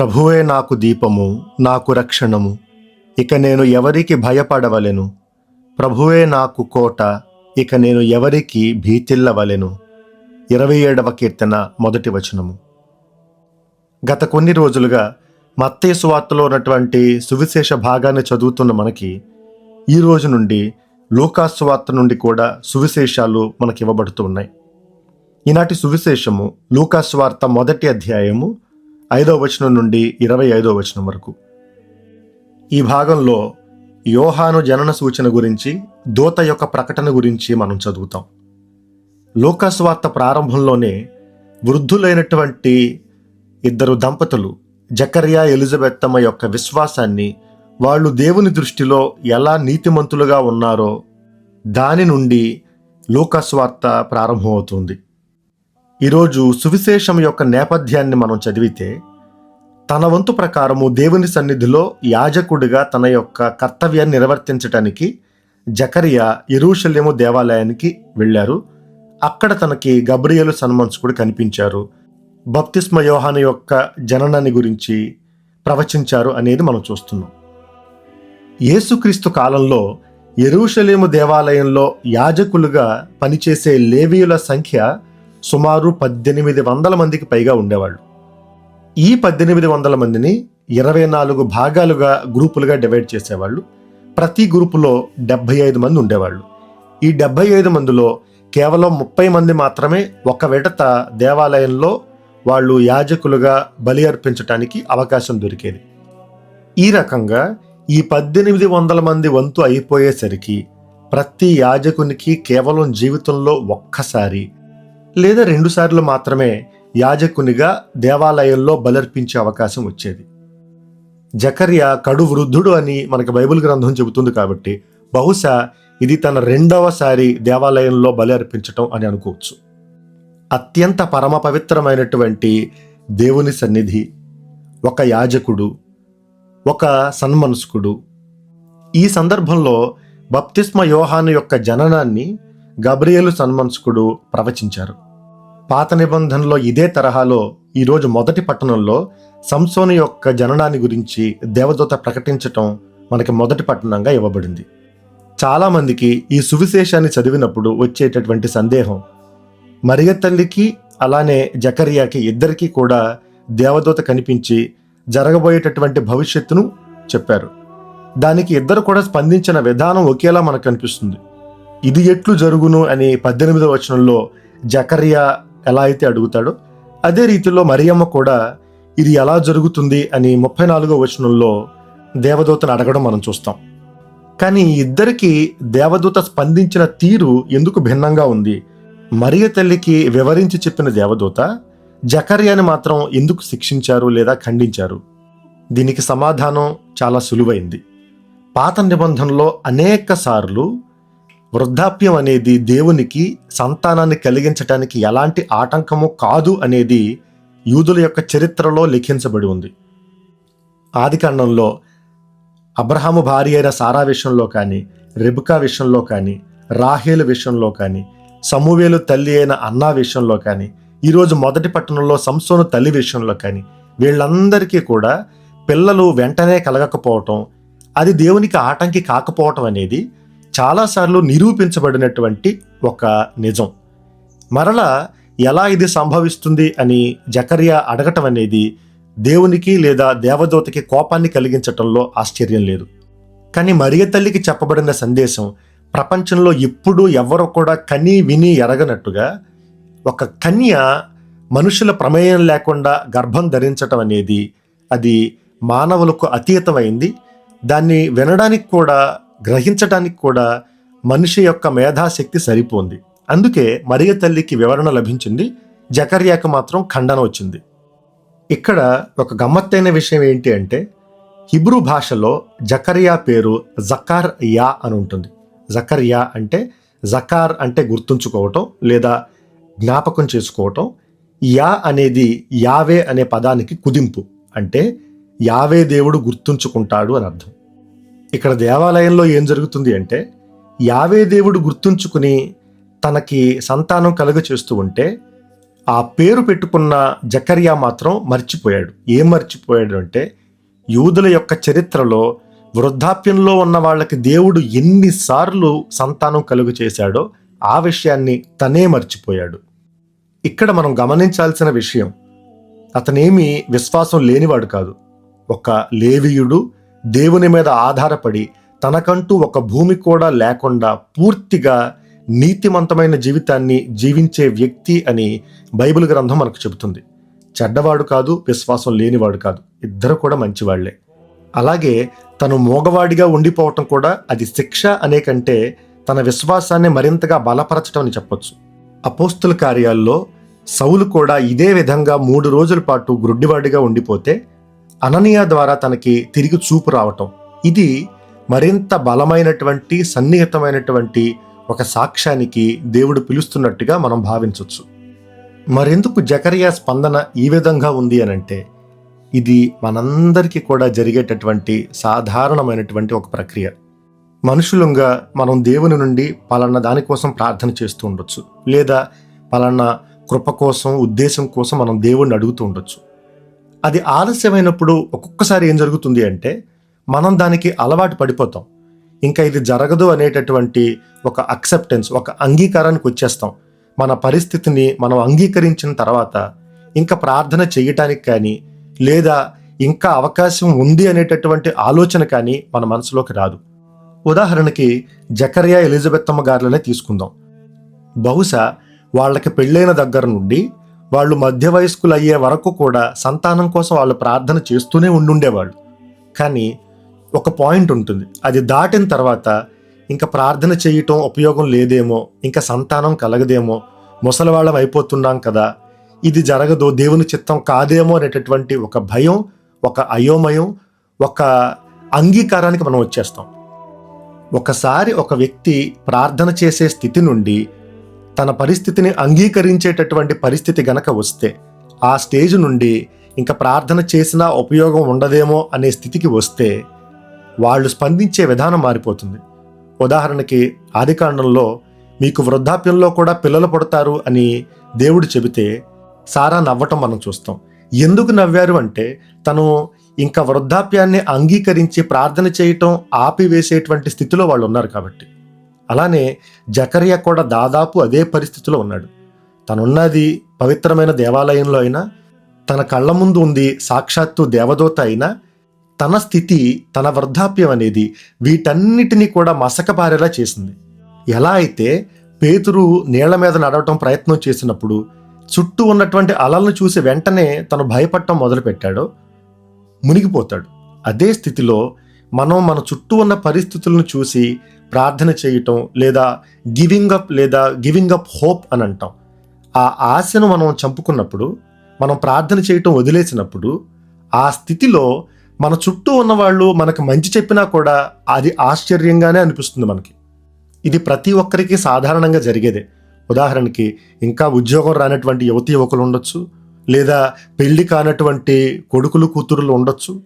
ప్రభువే నాకు దీపము నాకు రక్షణము. ఇక నేను ఎవరికి భయపడవలెను? ప్రభువే నాకు కోట ఇక నేను ఎవరికి భీతిల్లవలెను? ఇరవై ఏడవ కీర్తన మొదటి వచనము. గత కొన్ని రోజులుగా మత్తే సువార్తలో ఉన్నటువంటి సువిశేష భాగాన్ని చదువుతున్న మనకి ఈ రోజు నుండి లూకాసువార్త నుండి కూడా సువిశేషాలు మనకి ఇవ్వబడుతున్నాయి ఈనాటి సువిశేషము లూకాసువార్త మొదటి అధ్యాయము ఐదవ వచనం నుండి ఇరవై ఐదవ వచనం వరకు. ఈ భాగంలో యోహాను జనన సూచన గురించి దూత యొక్క ప్రకటన గురించి మనం చదువుతాం. లోకాస్వార్త ప్రారంభంలోనే వృద్ధులైనటువంటి ఇద్దరు దంపతులు జకర్యా ఎలిజబెత్తమ్మ యొక్క విశ్వాసాన్ని వాళ్ళు దేవుని దృష్టిలో ఎలా నీతిమంతులుగా ఉన్నారో దాని నుండి లోకాస్వార్త ప్రారంభమవుతుంది. ఈరోజు సువిశేషం యొక్క నేపథ్యాన్ని మనం చదివితే తన వంతు ప్రకారము దేవుని సన్నిధిలో యాజకుడిగా తన యొక్క కర్తవ్యాన్ని నిర్వర్తించటానికి జకరియా ఎరుషలేము దేవాలయానికి వెళ్ళారు. అక్కడ తనకి గబ్రియలు సన్మన్సుకుడు కనిపించారు. బప్తిస్మ యోహాను యొక్క జననాన్ని గురించి ప్రవచించారు అనేది మనం చూస్తున్నాం. యేసుక్రీస్తు కాలంలో ఎరుషలేము దేవాలయంలో యాజకులుగా పనిచేసే లేవీయుల సంఖ్య సుమారు పద్దెనిమిది వందల మందికి పైగా ఉండేవాళ్ళు. ఈ పద్దెనిమిది వందల మందిని ఇరవై నాలుగు భాగాలుగా గ్రూపులుగా డివైడ్ చేసేవాళ్ళు. ప్రతి గ్రూపులో డెబ్బై ఐదు మంది ఉండేవాళ్ళు. ఈ డెబ్బై ఐదు మందిలో కేవలం ముప్పై మంది మాత్రమే ఒక విడత దేవాలయంలో వాళ్ళు యాజకులుగా బలి అర్పించటానికి అవకాశం దొరికేది. ఈ రకంగా ఈ పద్దెనిమిది వందల మంది వంతు అయిపోయేసరికి ప్రతి యాజకునికి కేవలం జీవితంలో ఒక్కసారి లేదా రెండుసార్లు మాత్రమే యాజకునిగా దేవాలయంలో బలర్పించే అవకాశం వచ్చేది. జకర్య కడు వృద్ధుడు అని మనకి బైబిల్ గ్రంథం చెబుతుంది కాబట్టి బహుశా ఇది తన రెండవసారి దేవాలయంలో బలి అర్పించటం అని అనుకోవచ్చు. అత్యంత పరమ పవిత్రమైనటువంటి దేవుని సన్నిధి ఒక యాజకుడు ఒక సన్మనస్కుడు. ఈ సందర్భంలో బప్తిస్మ యోహాను యొక్క జననాన్ని గబ్రియలు సన్మనస్కుడు ప్రవచించారు. పాత నిబంధనలో ఇదే తరహాలో ఈరోజు మొదటి పట్టణంలో సంసోను యొక్క జననాన్ని గురించి దేవదూత ప్రకటించటం మనకి మొదటి పట్టణంగా ఇవ్వబడింది. చాలామందికి ఈ సువిశేషాన్ని చదివినప్పుడు వచ్చేటటువంటి సందేహం మరియ తల్లికి అలానే జకరియాకి ఇద్దరికీ కూడా దేవదూత కనిపించి జరగబోయేటటువంటి భవిష్యత్తును చెప్పారు. దానికి ఇద్దరు కూడా స్పందించిన విధానం ఒకేలా మనకు కనిపిస్తుంది. ఇది ఎట్లు జరుగును అని పద్దెనిమిదవ వచనంలో జకరియా ఎలా అయితే అడుగుతాడో అదే రీతిలో మరియమ్మ కూడా ఇది ఎలా జరుగుతుంది అని ముప్పై నాలుగో వచనంలో దేవదూతను అడగడం మనం చూస్తాం. కానీ ఇద్దరికి దేవదూత స్పందించిన తీరు ఎందుకు భిన్నంగా ఉంది? మరియ తల్లికి వివరించి చెప్పిన దేవదూత జకర్యాని మాత్రం ఎందుకు శిక్షించారు లేదా ఖండించారు? దీనికి సమాధానం చాలా సులువైంది. పాత నిబంధనలో అనేక సార్లు వృద్ధాప్యం అనేది దేవునికి సంతానాన్ని కలిగించటానికి ఎలాంటి ఆటంకము కాదు అనేది యూదుల యొక్క చరిత్రలో లిఖించబడి ఉంది. ఆదికాండంలో అబ్రహాము భార్య అయిన సారా విషయంలో కానీ రెబుకా విషయంలో కానీ రాహేలు విషయంలో కానీ సమూవేలు తల్లి అయిన అన్నా విషయంలో కానీ ఈరోజు మొదటి పట్టణంలో సంసోను తల్లి విషయంలో కానీ వీళ్ళందరికీ కూడా పిల్లలు వెంటనే కలగకపోవటం అది దేవునికి ఆటంకి కాకపోవటం అనేది చాలాసార్లు నిరూపించబడినటువంటి ఒక నిజం. మరలా ఎలా ఇది సంభవిస్తుంది అని జకరియా అడగటం అనేది దేవునికి లేదా దేవదూతకి కోపాన్ని కలిగించటంలో ఆశ్చర్యం లేదు. కానీ మరియ తల్లికి చెప్పబడిన సందేశం ప్రపంచంలో ఎప్పుడూ ఎవరు కూడా కని విని ఎరగనట్టుగా ఒక కన్య మనుషుల ప్రమేయం లేకుండా గర్భం ధరించటం అనేది అది మానవులకు అతీతమైంది. దాన్ని వినడానికి కూడా గ్రహించడానికి కూడా మనిషి యొక్క మేధాశక్తి సరిపోంది. అందుకే మరియ తల్లికి వివరణ లభించింది. జకర్యాకు మాత్రం ఖండన వచ్చింది. ఇక్కడ ఒక గమ్మత్తైన విషయం ఏంటి అంటే హిబ్రూ భాషలో జకర్యా పేరు జకార్ యా అని ఉంటుంది. జకర్ యా అంటే జకార్ అంటే గుర్తుంచుకోవటం లేదా జ్ఞాపకం చేసుకోవటం. యా అనేది యావే అనే పదానికి కుదింపు. అంటే యావే దేవుడు గుర్తుంచుకుంటాడు అని అర్థం. ఇక్కడ దేవాలయంలో ఏం జరుగుతుంది అంటే యావే దేవుడు గుర్తుంచుకుని తనకి సంతానం కలుగ చేస్తూ ఉంటే ఆ పేరు పెట్టుకున్న జకర్యా మాత్రం మర్చిపోయాడు. ఏం మర్చిపోయాడు అంటే యూదుల యొక్క చరిత్రలో వృద్ధాప్యంలో ఉన్న వాళ్ళకి దేవుడు ఎన్నిసార్లు సంతానం కలుగు చేశాడో ఆ విషయాన్ని తనే మర్చిపోయాడు. ఇక్కడ మనం గమనించాల్సిన విషయం అతనేమి విశ్వాసం లేనివాడు కాదు. ఒక లేవీయుడు దేవుని మీద ఆధారపడి తనకంటూ ఒక భూమి కూడా లేకుండా పూర్తిగా నీతిమంతమైన జీవితాన్ని జీవించే వ్యక్తి అని బైబిల్ గ్రంథం మనకు చెబుతుంది. చెడ్డవాడు కాదు విశ్వాసం లేనివాడు కాదు. ఇద్దరు కూడా మంచివాళ్ళే. అలాగే తను మోగవాడిగా ఉండిపోవటం కూడా అది శిక్ష అనే కంటే తన విశ్వాసాన్ని మరింతగా బలపరచడం అని చెప్పొచ్చు. అపోస్తుల కార్యాల్లో సౌలు కూడా ఇదే విధంగా మూడు రోజుల పాటు గ్రుడ్డివాడిగా ఉండిపోతే అననీయ ద్వారా తనకి తిరిగి చూపు రావటం. ఇది మరింత బలమైనటువంటి సన్నిహితమైనటువంటి ఒక సాక్ష్యానికి దేవుడు పిలుస్తున్నట్టుగా మనం భావించవచ్చు మరెందుకు జకరియా స్పందన ఈ విధంగా ఉంది అనంటే ఇది మనందరికీ కూడా జరిగేటటువంటి సాధారణమైనటువంటి ఒక ప్రక్రియ. మనుషులంగా మనం దేవుని నుండి పలానా దానికోసం ప్రార్థన చేస్తూ ఉండొచ్చు. లేదా పలానా కృప కోసం ఉద్దేశం కోసం మనం దేవుణ్ణి అడుగుతూ ఉండొచ్చు. అది ఆలస్యమైనప్పుడు ఒక్కొక్కసారి ఏం జరుగుతుంది అంటే మనం దానికి అలవాటు పడిపోతాం. ఇంకా ఇది జరగదు అనేటటువంటి ఒక అక్సెప్టెన్స్ ఒక అంగీకారానికి వచ్చేస్తాం. మన పరిస్థితిని మనం అంగీకరించిన తర్వాత ఇంకా ప్రార్థన చేయటానికి కానీ లేదా ఇంకా అవకాశం ఉంది అనేటటువంటి ఆలోచన కానీ మన మనసులోకి రాదు. ఉదాహరణకి జకరియా ఎలిజబెత్తమ్మ గారిలోనే గారులనే తీసుకుందాం. బహుశా వాళ్ళకి పెళ్ళైన దగ్గర నుండి వాళ్ళు మధ్య వయస్కులు అయ్యే వరకు కూడా సంతానం కోసం వాళ్ళు ప్రార్థన చేస్తూనే ఉండుండేవాళ్ళు. కానీ ఒక పాయింట్ ఉంటుంది. అది దాటిన తర్వాత ఇంకా ప్రార్థన చేయటం ఉపయోగం లేదేమో ఇంకా సంతానం కలగదేమో ముసలివాళ్ళం అయిపోతున్నాం కదా ఇది జరగదు దేవుని చిత్తం కాదేమో అనేటటువంటి ఒక భయం ఒక అయోమయం ఒక అంగీకారానికి మనం వచ్చేస్తాం. ఒకసారి ఒక వ్యక్తి ప్రార్థన చేసే స్థితి నుండి తన పరిస్థితిని అంగీకరించేటటువంటి పరిస్థితి గనక వస్తే ఆ స్టేజ్ నుండి ఇంకా ప్రార్థన చేసినా ఉపయోగం ఉండదేమో అనే స్థితికి వస్తే వాళ్ళు స్పందించే విధానం మారిపోతుంది. ఉదాహరణకి ఆదికాండంలో మీకు వృద్ధాప్యంలో కూడా పిల్లలు పుడతారు అని దేవుడు చెబితే సారా నవ్వటం మనం చూస్తాం. ఎందుకు నవ్వారు అంటే తను ఇంకా వృద్ధాప్యాన్ని అంగీకరించి ప్రార్థన చేయటం ఆపివేసేటువంటి స్థితిలో వాళ్ళు ఉన్నారు కాబట్టి. అలానే జకరియా కూడా దాదాపు అదే పరిస్థితిలో ఉన్నాడు. తనున్నది పవిత్రమైన దేవాలయంలో అయినా తన కళ్ళ ముందు ఉంది సాక్షాత్తు దేవదూత అయినా తన స్థితి తన వృద్ధాప్యం అనేది వీటన్నిటినీ కూడా మసకబారేలా చేసింది. ఎలా అయితే పేతురు నీళ్ళ మీద నడవటం ప్రయత్నం చేసినప్పుడు చుట్టూ ఉన్నటువంటి అలలను చూసి వెంటనే తను భయపడటం మొదలుపెట్టాడో మునిగిపోతాడు. అదే స్థితిలో మనం మన చుట్టూ ఉన్న పరిస్థితులను చూసి ప్రార్థన చేయటం లేదా గివింగ్ అప్ లేదా గివింగ్ అప్ హోప్ అని అంటాం. ఆ ఆశను మనం చంపుకున్నప్పుడు మనం ప్రార్థన చేయటం వదిలేసినప్పుడు ఆ స్థితిలో మన చుట్టూ ఉన్నవాళ్ళు మనకు మంచి చెప్పినా కూడా అది ఆశ్చర్యంగానే అనిపిస్తుంది మనకి. ఇది ప్రతి ఒక్కరికి సాధారణంగా జరిగేదే. ఉదాహరణకి ఇంకా ఉద్యోగం రానటువంటి యువతి యువకులు ఉండొచ్చు లేదా పెళ్ళి కానటువంటి కొడుకులు కూతురులు ఉండొచ్చు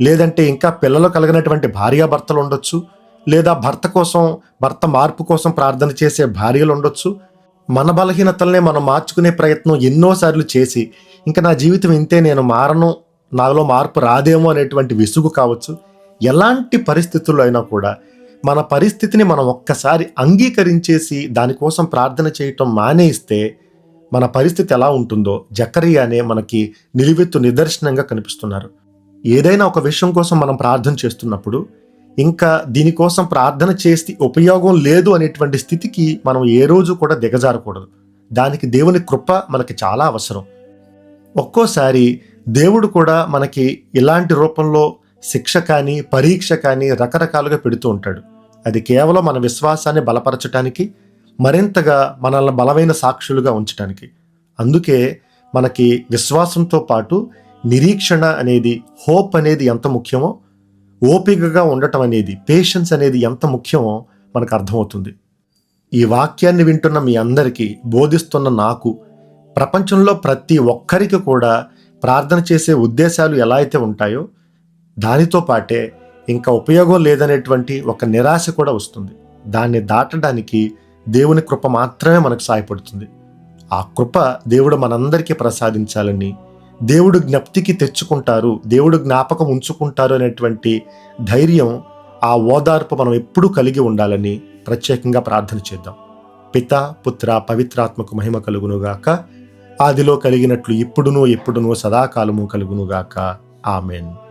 లేదంటే ఇంకా పిల్లలు కలిగినటువంటి భార్యాభర్తలు ఉండొచ్చు లేదా భర్త కోసం భర్త మార్పు కోసం ప్రార్థన చేసే భార్యలు ఉండొచ్చు. మన బలహీనతల్నే మనం మార్చుకునే ప్రయత్నం ఎన్నోసార్లు చేసి ఇంకా నా జీవితం ఇంతే నేను మారను నాలో మార్పు రాదేమో అనేటువంటి విసుగు కావచ్చు. ఎలాంటి పరిస్థితుల్లో అయినా కూడా మన పరిస్థితిని మనం ఒక్కసారి అంగీకరించేసి దానికోసం ప్రార్థన చేయటం మానేస్తే మన పరిస్థితి ఎలా ఉంటుందో జకరియానే మనకి నిలువెత్తు నిదర్శనంగా కనిపిస్తున్నారు. ఏదైనా ఒక విషయం కోసం మనం ప్రార్థన చేస్తున్నప్పుడు ఇంకా దీనికోసం ప్రార్థన చేస్తే ఉపయోగం లేదు అనేటువంటి స్థితికి మనం ఏ రోజు కూడా దిగజారకూడదు. దానికి దేవుని కృప మనకి చాలా అవసరం. ఒక్కోసారి దేవుడు కూడా మనకి ఇలాంటి రూపంలో శిక్ష కానీ పరీక్ష కానీ రకరకాలుగా పెడుతూ ఉంటాడు. అది కేవలం మన విశ్వాసాన్ని బలపరచడానికి మరింతగా మనల్ని బలమైన సాక్షులుగా ఉంచడానికి అందుకే మనకి విశ్వాసంతో పాటు నిరీక్షణ అనేది హోప్ అనేది ఎంత ముఖ్యమో ఓపికగా ఉండటం అనేది పేషెన్స్ అనేది ఎంత ముఖ్యమో మనకు అర్థమవుతుంది. ఈ వాక్యాన్ని వింటున్న మీ అందరికీ బోధిస్తున్న నాకు ప్రపంచంలో ప్రతి ఒక్కరికి కూడా ప్రార్థన చేసే ఉద్దేశాలు ఎలా అయితే ఉంటాయో దానితో పాటే ఇంకా ఉపయోగం లేదనేటువంటి ఒక నిరాశ కూడా వస్తుంది. దాన్ని దాటడానికి దేవుని కృప మాత్రమే మనకు సాయపడుతుంది ఆ కృప దేవుడు మనందరికీ ప్రసాదించాలని దేవుడు జ్ఞప్తికి తెచ్చుకుంటారు దేవుడు జ్ఞాపకం ఉంచుకుంటారు అనేటువంటి ధైర్యం ఆ ఓదార్పు మనం ఎప్పుడూ కలిగి ఉండాలని ప్రత్యేకంగా ప్రార్థన చేద్దాం. పిత పుత్ర పవిత్రాత్మకు మహిమ కలుగునుగాక. ఆదిలో కలిగినట్లు ఇప్పుడును ఎప్పుడునో సదాకాలము కలుగునుగాక. ఆమెన్.